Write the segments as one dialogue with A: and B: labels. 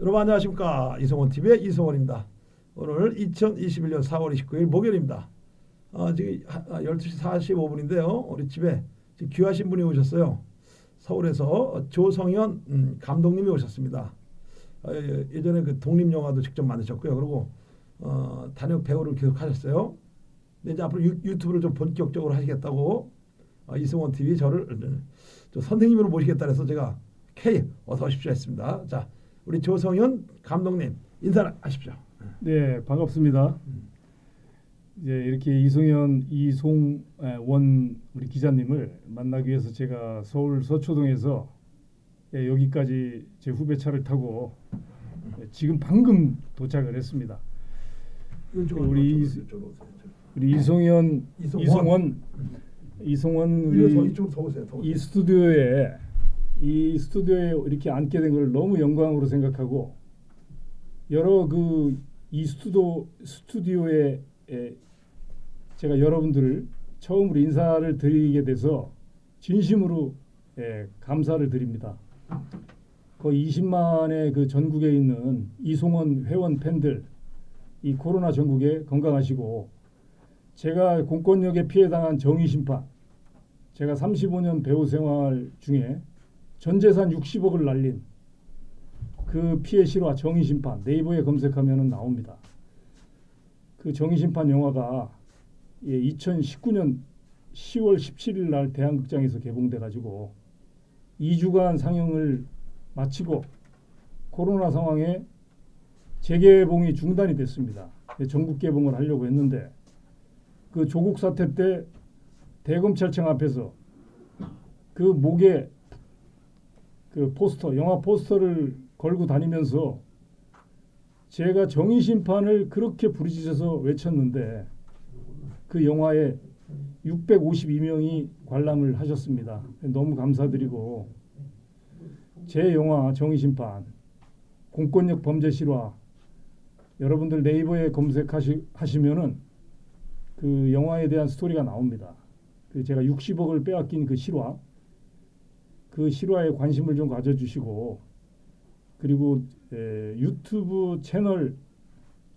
A: 여러분 안녕하십니까 이성원 TV의 이성원입니다. 오늘 2021년 4월 29일 목요일입니다. 아, 지금 하- 아, 12시 45분인데요. 우리 집에 귀하신 분이 오셨어요. 서울에서 조성현 음, 감독님이 오셨습니다. 아, 예, 예전에 그 독립 영화도 직접 만드셨고요. 그리고 어, 단역 배우를 계속 하셨어요. 근데 이제 앞으로 유, 유튜브를 좀 본격적으로 하시겠다고 아, 이성원 TV 저를 음, 저 선생님으로 모시겠다 해서 제가 K 어서 오십시오 했습니다. 자, 우리 조성현 감독님 인사하십시오.
B: 네, 반갑습니다. 이제 이렇게 이송현, 이송원 우리 기자님을 만나기 위해서 제가 서울 서초동에서 예, 여기까지 제 후배 차를 타고 예, 지금 방금 도착을 했습니다. 우리 이- 우리 이송현,
A: 이송원.
B: 이송원, 우리.
A: 이
B: 스튜디오에 이 스튜디오에 이렇게 앉게 된 걸 너무 영광으로 생각하고 여러 그 이 스튜디오 스튜디오에 에, 제가 여러분들을 처음으로 인사를 드리게 돼서 진심으로 예, 감사를 드립니다. 거의 20만의 그 전국에 있는 이송원 회원 팬들 이 코로나 전국에 건강하시고 제가 공권력에 피해 당한 정의 심판 제가 35년 배우 생활 중에 전 재산 60억을 날린 그 피해 실화 정의 심판 네이버에 검색하면 나옵니다. 그 정의 심판 영화가 예, 2019년 10월 17일 날 대한극장에서 개봉돼 가지고 2주간 상영을 마치고 코로나 상황에 재개봉이 중단이 됐습니다. 예, 전국 개봉을 하려고 했는데 그 조국 사태 때 대검찰청 앞에서 그 목에 그 포스터, 영화 포스터를 걸고 다니면서 제가 정의 심판을 그렇게 부르짖어서 외쳤는데 그 영화에 652명이 관람을 하셨습니다. 너무 감사드리고 제 영화 정의 심판 공권력 범죄 실화 여러분들 네이버에 검색하시면은 그 영화에 대한 스토리가 나옵니다. 그 제가 60억을 빼앗긴 그 실화, 그 실화에 관심을 좀 가져주시고 그리고 에, 유튜브 채널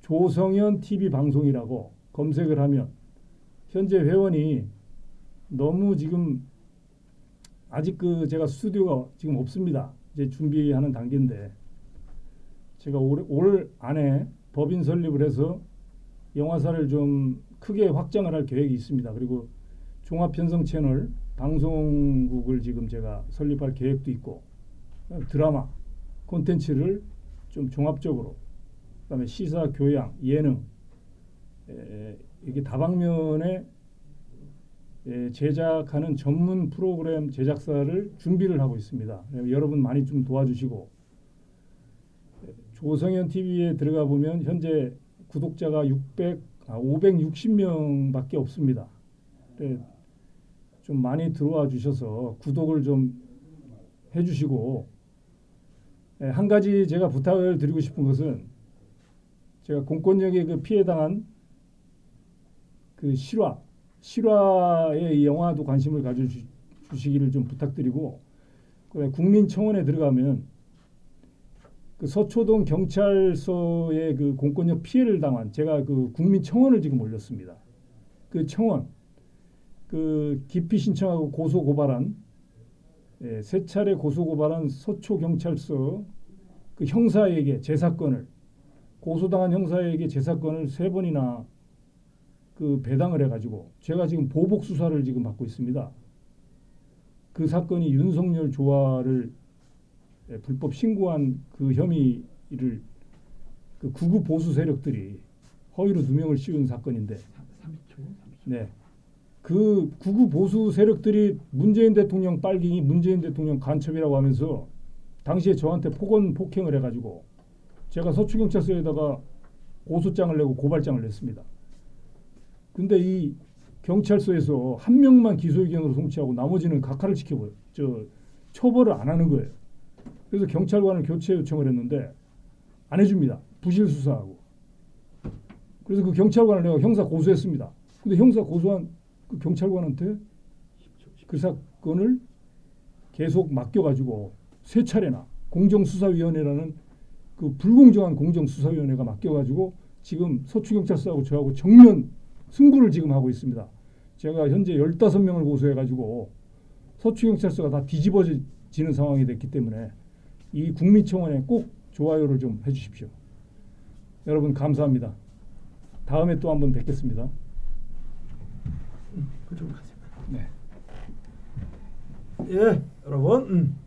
B: 조성현 TV 방송이라고 검색을 하면 현재 회원이 너무 지금 아직 그 제가 스튜디오가 지금 없습니다. 이제 준비하는 단계인데 제가 올, 올 안에 법인 설립을 해서 영화사를 좀 크게 확장을 할 계획이 있습니다. 그리고 종합 편성 채널 방송국을 지금 제가 설립할 계획도 있고 드라마 콘텐츠를 좀 종합적으로 그다음에 시사 교양 예능 에, 이게 다방면에 에, 제작하는 전문 프로그램 제작사를 준비를 하고 있습니다. 여러분 많이 좀 도와주시고 조성현 TV에 들어가 보면 현재 구독자가 600, 아, 560명밖에 없습니다. 네, 좀 많이 들어와 주셔서 구독을 좀 해주시고 네, 한 가지 제가 부탁을 드리고 싶은 것은 제가 공권력에 그 피해 당한 그 실화, 실화의 이 영화도 관심을 가져주시기를 좀 부탁드리고 국민청원에 들어가면 그 서초동 경찰서의 그 공권력 피해를 당한 제가 그 국민 청원을 지금 올렸습니다. 그 청원 그 기피 신청하고 고소 고발한 예, 세 차례 고소 고발한 서초 경찰서 그 형사에게 제 사건을 고소당한 형사에게 제 사건을 세 번이나 그 배당을 해가지고 제가 지금 보복 수사를 지금 받고 있습니다. 그 사건이 윤석열 조화를 예, 불법 신고한 그 혐의를 그 구구 보수 세력들이 허위로 누명을 씌운 사건인데
A: 30초.
B: 네. 그 구구 보수 세력들이 문재인 대통령 빨갱이 문재인 대통령 간첩이라고 하면서 당시에 저한테 폭언 폭행을 해가지고 제가 서초경찰서에다가 고소장을 내고 고발장을 냈습니다. 근데 이 경찰서에서 한 명만 기소 의견으로 송치하고 나머지는 각하를 지켜보요. 저 처벌을 안 하는 거예요. 그래서 경찰관을 교체 요청을 했는데 안 해줍니다. 부실 수사하고. 그래서 그 경찰관을 내가 형사 고소했습니다. 근데 형사 고소한 그 경찰관한테 그 사건을 계속 맡겨가지고 세 차례나 공정수사위원회라는 그 불공정한 공정수사위원회가 맡겨가지고 지금 서초경찰서하고 저하고 정면 승부를 지금 하고 있습니다. 제가 현재 15명을 고소해가지고 서초경찰서가 다 뒤집어지는 상황이 됐기 때문에 이 국민청원에 꼭 좋아요를 좀 해주십시오. 여러분 감사합니다. 다음에 또 한번 뵙겠습니다.
A: 그쪽으로 가세요.
B: 네.
A: 예, 여러분 음,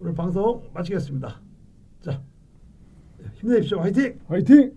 A: 오늘 방송 마치겠습니다. 자, 힘내십시오. 화이팅!
B: 화이팅!